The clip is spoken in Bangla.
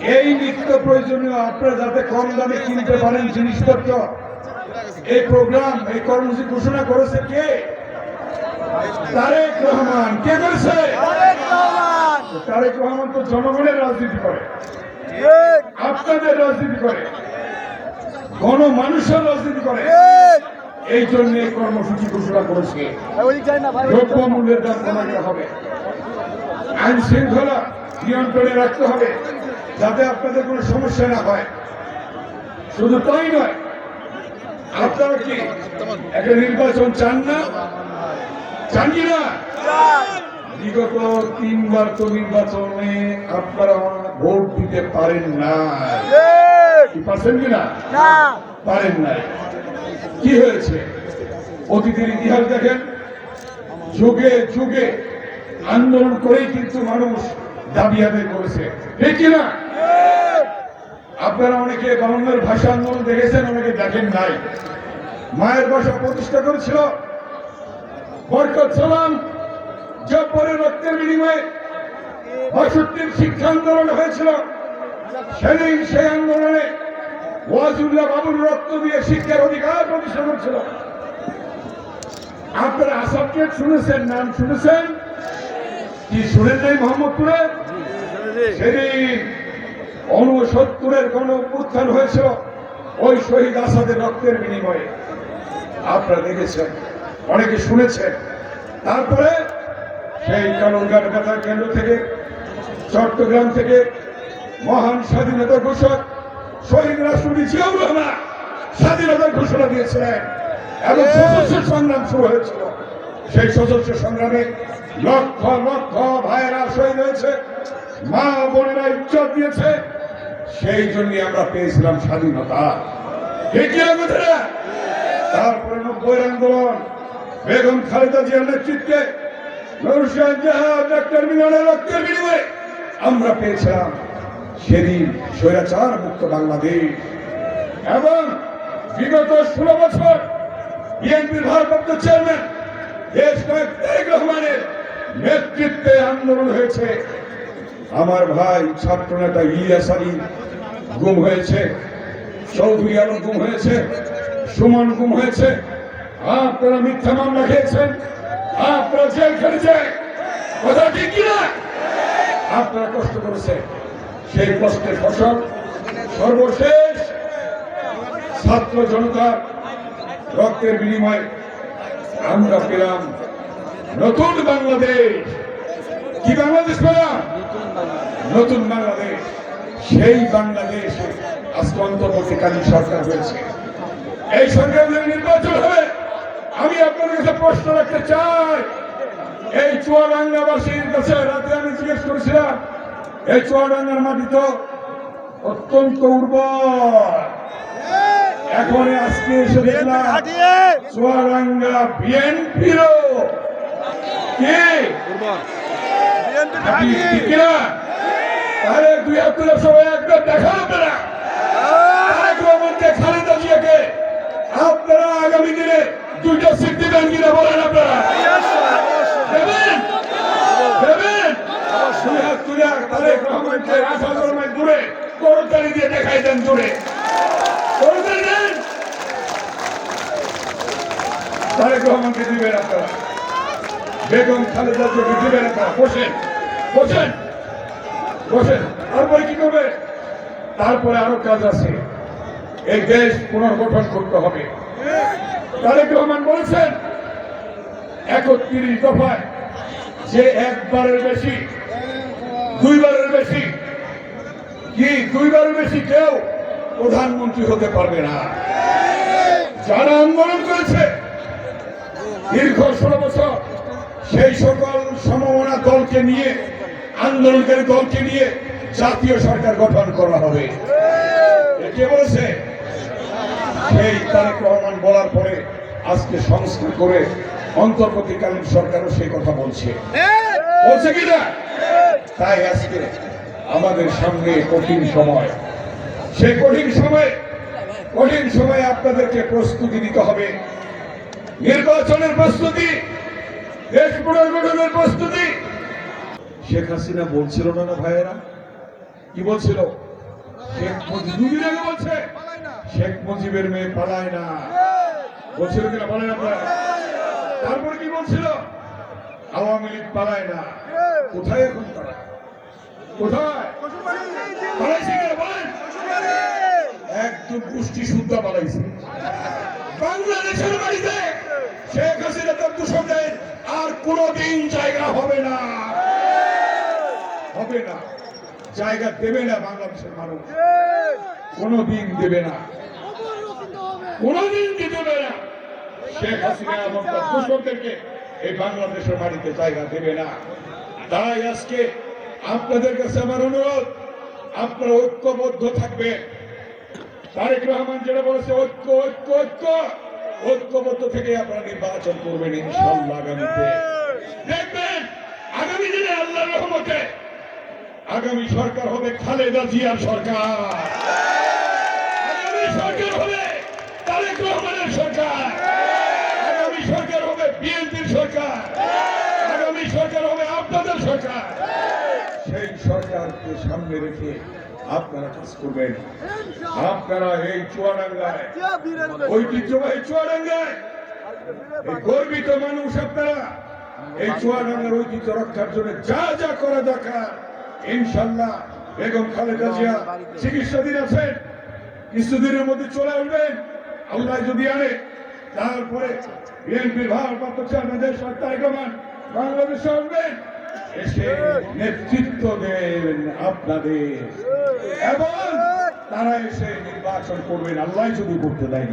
এই নিত্য প্রয়োজনীয় আপনারা যাতে কম দামে কিনতে পারেন জিনিসপত্র এই প্রোগ্রাম এই কর্মসূচি ঘোষণা করেছে কে? তারেক রহমান। কে করেছে? তারেক রহমান। তো জনগণের রাজনীতি করে। আপনাদের রাজনীতি করে। গণ মানুষের রাজনীতি করে। এই জন্য এই কর্মসূচি ঘোষণা করেছে। দ্রব্য মূল্যের দাম কমাতে হবে। আইন শৃঙ্খলা নিয়ন্ত্রণে রাখতে হবে। যাতে আপনাদের কোনো সমস্যা না হয়। শুধু তাই নয় আপনারা কি একটা নির্বাচন চান না? চান কি না? বিগত তিনবার তো নির্বাচনে আপনারা ভোট দিতে পারেন না। কি পারছেন কিনা পারেন নাই। কি হয়েছে? অতীতের ইতিহাস দেখেন। যুগে যুগে আন্দোলন করেই কিন্তু মানুষ দাবি আদায় করেছে। ঠিক কিনা? আপনারা অনেকে বাংলার ভাষা আন্দোলন দেখেছেন অনেকে দেখেন নাই। মায়ের ভাষা প্রতিষ্ঠা করেছিল। বরকত সালাম জব্বরের রক্তের বিনিময়ে বাষট্টির শিক্ষা আন্দোলন হয়েছিল। সেদিন সেই আন্দোলনে ওয়াজুল্লাহ বাবুর রক্ত দিয়ে শিক্ষার অধিকার প্রতিষ্ঠা করেছিল। আপনারা আসামকে শুনেছেন নাম শুনেছেন? কি শুনেন নাই মোহাম্মদপুরে? সেদিন অনুসত্তরের কোন উত্থান হয়েছিল ওই শহীদ আসাদের রক্তের বিনিময়ে। আপনারা দেখেছেন অনেকে শুনেছেন। তারপরে সেই কানুনগার কথা কেন্দ্র থেকে চট্টগ্রাম থেকে মহান স্বাধীনতা ঘোষক শহীদ রাষ্ট্রপতি জিয়াউর রহমান স্বাধীনতার ঘোষণা দিয়েছিলেন এবং সশস্ত্র সংগ্রাম শুরু হয়েছিল। সেই সশস্ত্র সংগ্রামে লক্ষ লক্ষ ভাইয়েরা শহীদ হয়েছে। মা বোনেরা ইজ্জত দিয়েছে, সেই জন্য আমরা পেয়েছিলাম স্বাধীনতা। তারপরে নব্বই আন্দোলন, বেগম খালেদা জিয়ার নেতৃত্বে আমরা পেয়েছিলাম সেদিন স্বৈরাচার মুক্ত বাংলাদেশ। এবং বিগত ষোলো বছর বিএনপির ভারপ্রাপ্ত চেয়ারম্যান দেশ তারেক রহমানের নেতৃত্বে আন্দোলন হয়েছে। আমার ভাই ছাত্র নেতা ইলিয়াস আলী গুম হয়েছে, চৌধুরী আলম গুম হয়েছে, সুমন গুম হয়েছে। আপনারা মিথ্যা মামলা খেয়েছেন, আপনারা জেল খেলেছে। কথা ঠিক কিনা? আপনারা কষ্ট করেছেন। সেই কষ্টের ফসল সর্বশেষ ছাত্র জনতার রক্তের বিনিময়ে আমরা পেলাম নতুন বাংলাদেশ। কি বাংলাদেশ পেলাম? নতুন বাংলাদেশ সেই বাংলাদেশ আজকে অন্তর্বর্তীকালীন সরকার হয়েছে। এই সরকার যদি নির্বাচন হবে আমি আপনার কাছে প্রশ্ন রাখতে চাই। এই চুয়াডাঙ্গাবাসীর কাছে রাতে আমি জিজ্ঞেস করেছিলাম এই চুয়াডাঙ্গার মাটি তো অত্যন্ত উর্বর। এখন আজকে এসে দেখলাম চুয়াডাঙ্গা বিএনপির কে কিনা? তাহলে দুই হাজার সবাই একবার দেখা হবে না রহমানকে খালেদা জিয়াকে আপনারা আগামী দিনে দুইটা সিট দিবেন কিনা বলেন আপনারা। দেবেন? দেবেন? দুই হাত তুলে তারেক রহমানকে হাজার মাইল দূরে করতালি দিয়ে দেখাই দেন দূরে। করতালি দেন? তারেক রহমানকে দিবেন আপনারা। বেগম খালেদা জিয়াকে দিবেন আপনারা। বসেন বসেন। বসেন তারপরে কি করবে? তারপরে আরও কাজ আছে। এই দেশ পুনর্গঠন করতে হবে। তারেক রহমান বলেছেন, একত্রিশ দফায় যে একবারের বেশি, দুইবারের বেশি, কি দুইবারের বেশি কেউ প্রধানমন্ত্রী হতে পারবে না। যারা আন্দোলন করেছে, দীর্ঘ ষোলো বছর সেই সকল সম্ভাবনা দলকে নিয়ে আন্দোলনকারী দলকে নিয়ে জাতীয় সরকার গঠন করা হবে। কে বলেছে? সেই তারেক রহমান বলার পরে আজকে সংস্কার করে অন্তর্বর্তীকালীন সরকারও সেই কথা বলছে। বলছে কি না? তাই আজকে আমাদের সামনে কঠিন সময়। সেই কঠিন সময় কঠিন সময়ে আপনাদেরকে প্রস্তুতি নিতে হবে। নির্বাচনের প্রস্তুতি দেশ পুনর্গঠনের প্রস্তুতি শেখ হাসিনা বলছিল না না ভাইয়েরা? কি বলছিল? শেখ মুজিব দুদিন আগে বলছে, শেখ মুজিবের মেয়ে পালায় না। বলছিল কিনা বলেন আপনারা? তারপর কি বলছিল? আওয়ামী লীগ পালায় না। কোথায় এখন তারা? আর কোনোদিন জায়গা হবে না। হবে না। জায়গা দেবে না বাংলাদেশের মানুষ। কোনোদিন দেবে না। কোনোদিন দিতে দেবে না। শেখ হাসিনা এবং তার দূষণদেরকে এই বাংলাদেশের বাড়িতে জায়গা দেবে না। তাই আজকে আপনাদের কাছে আমার অনুরোধ, আপনারা ঐক্যবদ্ধ থাকবেন। তারেক রহমান যেটা বলেছে, ঐক্য ঐক্য ঐক্য। ঐক্যবদ্ধ থেকে আপনারা নির্বাচন করবেন ইনশাল্লাহ আগামীতে। দেখবেন, আগামী দিনে আল্লাহ রহমতে আগামী সরকার হবে খালেদা জিয়ার সরকার। আগামী সরকার হবে সরকার। আগামী সরকার হবে সরকার। আগামী সরকার হবে আপনাদের সরকার। সেই সরকারকে সামনে রেখে আপনারা কাজ করবেন। আপনারা এই চুয়াডাঙ্গায়, ঐতিহ্যবাহী চুয়াডাঙ্গায়, এই গর্বিত মানুষ আপনারা, এই চুয়াডাঙ্গার ঐতিহ্য রক্ষার জন্য যা যা করা দরকার ইনশাল্লাহ বেগম খালেদা জিয়া চিকিৎসাধীন আছেন। কিছুদিনের মধ্যে চলে আসবেন। আল্লাহ যদি আনে তারপরে বিএনপির ভারপ্রাপ্ত চেয়ারম্যান দেশ তারেক বাংলাদেশে আসবেন। এসে নেতৃত্ব দেন আপনাদের। এবং তারা এসে নির্বাচন করবেন। আল্লাহ যদি করতে দেয়